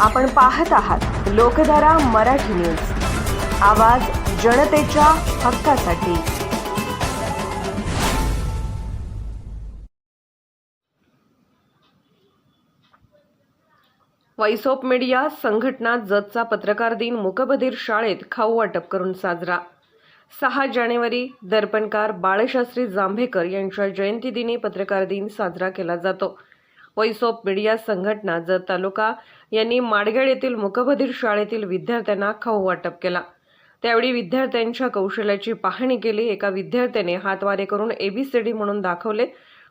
आपण पाहत आहात लोकधारा मराठी न्यूज. आवाज जनतेच्या हक्कासाठी. व्हॉइस ऑफ मीडिया संघटना जतचा पत्रकार दिन मुकबधीर शाळेत खाऊ वाटप करून साजरा. सहा जानेवारी दर्पणकार बाळशास्त्री जांभेकर यांच्या जयंतीदिनी पत्रकार दिन साजरा केला जातो. व्हॉइस ऑफ मीडिया संघटना जत तालुका यांनी माडगेळ येथील मुकबधीर शाळेतील विद्यार्थ्यांना खाऊ वाटप केला. त्यावेळी विद्यार्थ्यांच्या कौशल्याची पाहणी केली. एका विद्यार्थ्याने हातवारे करून एबीसीडी म्हणून दाखवले.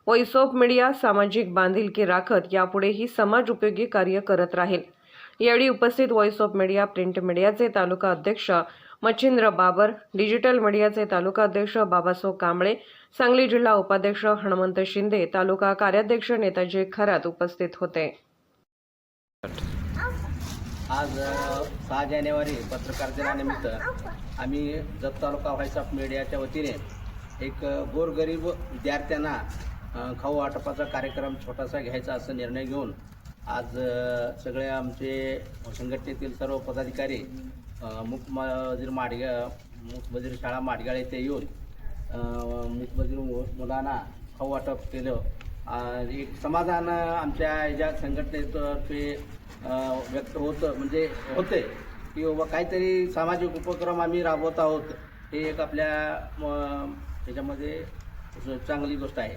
व्हॉइस ऑफ मीडिया सामाजिक बांधिलकी राखत यापुढेही समाज उपयोगी कार्य करत राहील. यावेळी उपस्थित व्हॉइस ऑफ मीडिया प्रिंट मीडियाचे तालुका अध्यक्ष मच्छिंद्र बाबर डिजिटल मीडियाचे तालुका अध्यक्ष बाबासाहेब कांबळे सांगली जिल्हा उपाध्यक्ष हनुमंत शिंदे तालुका कार्याध्यक्ष नेताजी खरात उपस्थित होते. आज सहा जानेवारी पत्रकार दिनानिमित्त आम्ही जत तालुका व्हॉइस ऑफ मीडियाच्या वतीने एक गोरगरीब विद्यार्थ्यांना खाऊ वाटपाचा कार्यक्रम छोटासा घ्यायचा असा निर्णय घेऊन आज सगळे आमचे संघटनेतील सर्व पदाधिकारी मुख मुकबधीर माडगा मुकबधीर शाळा माडगाळ येथे येऊन अ, मु- मुलांना खाऊ वाटप केलं. आणि एक समाधान आमच्या ज्या संघटनेतर्फे व्यक्त होतं म्हणजे होते की बाबा काहीतरी सामाजिक उपक्रम आम्ही राबवत आहोत हे एक आपल्या म, चांगली गोष्ट आहे.